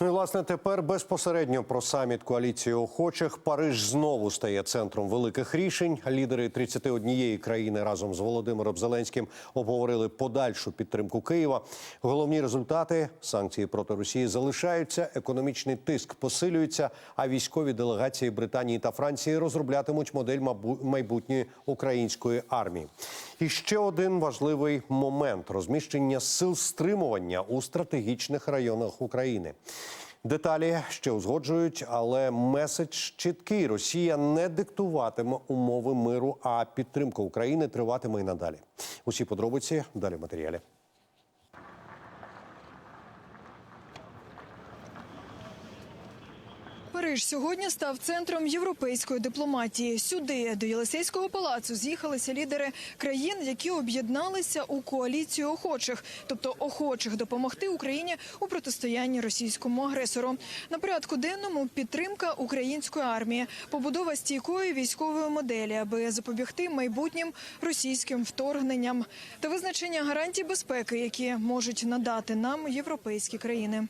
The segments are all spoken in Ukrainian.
Ну і власне тепер безпосередньо про саміт коаліції охочих. Париж знову стає центром великих рішень. Лідери 31 країни разом з Володимиром Зеленським обговорили подальшу підтримку Києва. Головні результати санкції проти Росії залишаються. Економічний тиск посилюється. А військові делегації Британії та Франції розроблятимуть модель майбутньої української армії. І ще один важливий момент розміщення сил стримування у стратегічних районах України. Деталі ще узгоджують, але меседж чіткий: Росія не диктуватиме умови миру, а підтримка України триватиме і надалі. Усі подробиці далі в матеріалі. Париж сьогодні став центром європейської дипломатії. Сюди до Єлисейського палацу з'їхалися лідери країн, які об'єдналися у коаліцію охочих, тобто охочих допомогти Україні у протистоянні російському агресору. На порядку денному підтримка української армії, побудова стійкої військової моделі, аби запобігти майбутнім російським вторгненням та визначення гарантій безпеки, які можуть надати нам європейські країни.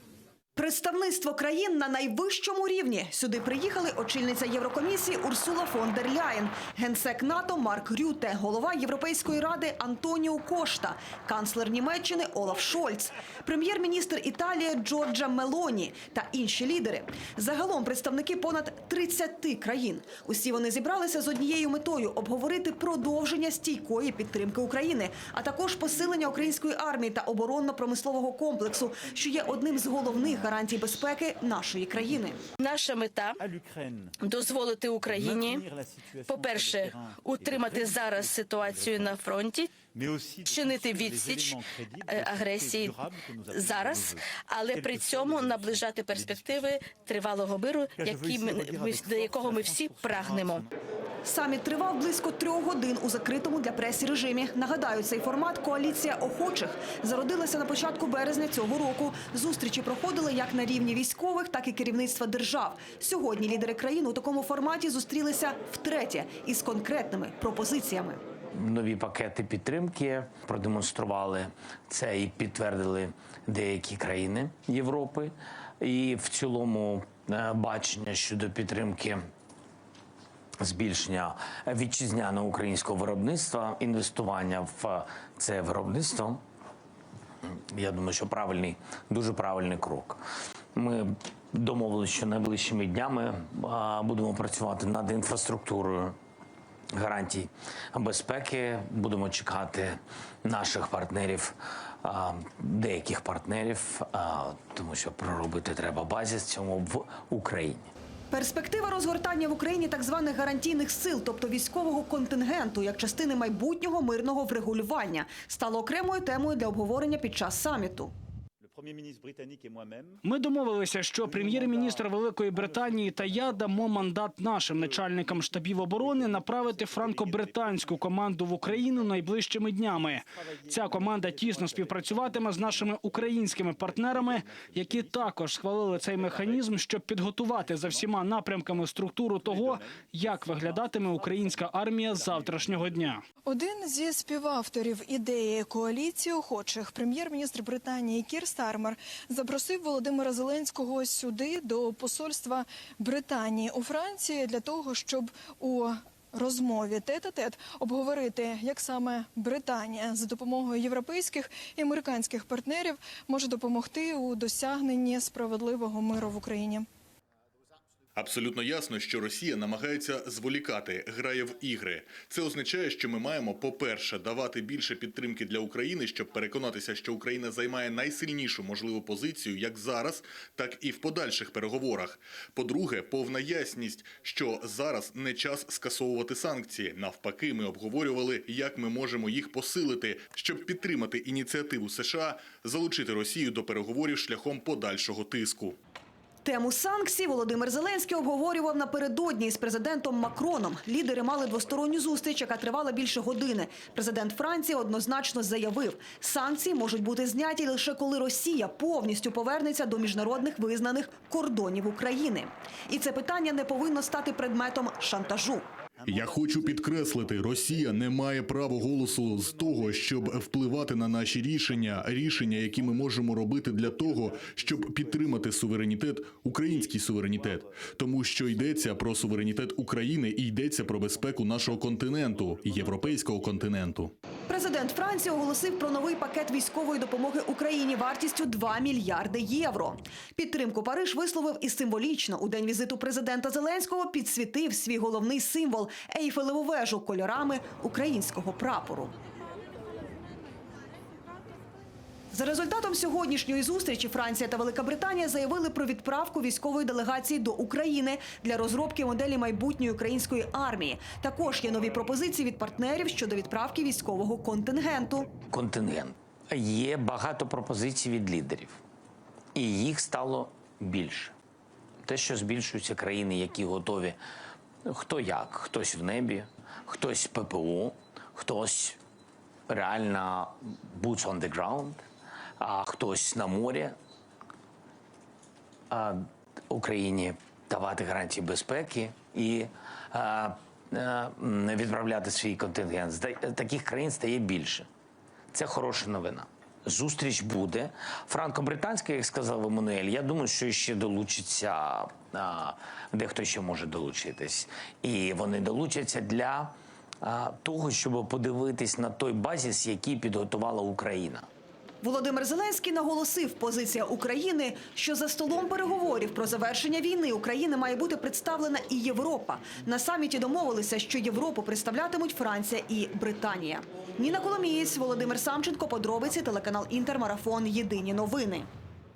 Представництво країн на найвищому рівні. Сюди приїхали очільниця Єврокомісії Урсула фон дер Ляєн, генсек НАТО Марк Рюте, голова Європейської ради Антоніо Кошта, канцлер Німеччини Олаф Шольц, прем'єр-міністр Італії Джорджа Мелоні та інші лідери. Загалом представники понад 30 країн. Усі вони зібралися з однією метою обговорити продовження стійкої підтримки України, а також посилення української армії та оборонно-промислового комплексу, що є одним з головних гарантій безпеки нашої країни. Наша мета дозволити Україні, le terrain утримати зараз ситуацію на фронті, чинити відсіч е, агресії зараз, але при цьому наближати перспективи тривалого миру, які ми, до якого ми всі прагнемо. Саміт тривав близько трьох годин у закритому для пресі режимі. Нагадаю, цей формат коаліція охочих зародилася на початку березня цього року. Зустрічі проходили як на рівні військових, так і керівництва держав. Сьогодні лідери країн у такому форматі зустрілися втретє із конкретними пропозиціями. Нові пакети підтримки продемонстрували це і підтвердили деякі країни Європи. І в цілому е, бачення щодо підтримки збільшення вітчизняного українського виробництва, інвестування в це виробництво. Я думаю, що правильний, дуже правильний крок. Ми домовилися, що найближчими днями будемо працювати над інфраструктурою гарантій безпеки. Будемо чекати наших партнерів, деяких партнерів, тому що проробити треба базіс цьому в Україні. Перспектива розгортання в Україні так званих гарантійних сил, тобто військового контингенту, як частини майбутнього мирного врегулювання, стала окремою темою для обговорення під час саміту. Ми домовилися, що прем'єр-міністр Великої Британії та я дамо мандат нашим начальникам штабів оборони направити франко-британську команду в Україну найближчими днями. Ця команда тісно співпрацюватиме з нашими українськими партнерами, які також схвалили цей механізм, щоб підготувати за всіма напрямками структуру того, як виглядатиме українська армія завтрашнього дня. Один зі співавторів ідеї коаліції охочих, прем'єр-міністр Британії Кір Стармер, запросив Володимира Зеленського сюди до посольства Британії у Франції для того, щоб у розмові тет-а-тет обговорити, як саме Британія за допомогою європейських і американських партнерів може допомогти у досягненні справедливого миру в Україні. Абсолютно ясно, що Росія намагається зволікати, грає в ігри. Це означає, що ми маємо, по-перше, давати більше підтримки для України, щоб переконатися, що Україна займає найсильнішу можливу позицію як зараз, так і в подальших переговорах. По-друге, повна ясність, що зараз не час скасовувати санкції. Навпаки, ми обговорювали, як ми можемо їх посилити, щоб підтримати ініціативу США залучити Росію до переговорів шляхом подальшого тиску. Тему санкцій Володимир Зеленський обговорював напередодні із президентом Макроном. Лідери мали двосторонню зустріч, яка тривала більше години. Президент Франції однозначно заявив, санкції можуть бути зняті лише коли Росія повністю повернеться до міжнародних визнаних кордонів України. І це питання не повинно стати предметом шантажу. Я хочу підкреслити, Росія не має права голосу з того, щоб впливати на наші рішення, рішення, які ми можемо робити для того, щоб підтримати суверенітет, український суверенітет, тому що йдеться про суверенітет України і йдеться про безпеку нашого континенту, європейського континенту. Президент Франції оголосив про новий пакет військової допомоги Україні вартістю 2 мільярди євро. Підтримку Париж висловив і символічно. У день візиту президента Зеленського підсвітив свій головний символ Ейфелеву вежу кольорами українського прапору. За результатом сьогоднішньої зустрічі Франція та Велика Британія заявили про відправку військової делегації до України для розробки моделі майбутньої української армії. Також є нові пропозиції від партнерів щодо відправки військового контингенту. контингент. Є багато пропозицій від лідерів, і їх стало більше. Те, що збільшуються країни, які готові, хто як, хтось в небі, хтось ППО, хтось реально boots on the ground, а хтось на морі. А Україні давати гарантії безпеки і а, а, відправляти свій контингент. Таких країн стає більше. Це хороша новина. Зустріч буде. Франко-британська, як сказав Еммануель, я думаю, що ще долучиться, дехто ще може долучитись. І вони долучаться для того, щоб подивитись на той базіс, який підготувала Україна. Володимир Зеленський наголосив, позиція України, що за столом переговорів про завершення війни України має бути представлена і Європа. На саміті домовилися, що Європу представлятимуть Франція і Британія. Ніна Коломієць, Володимир Самченко, подробиці, телеканал Інтермарафон. Єдині новини.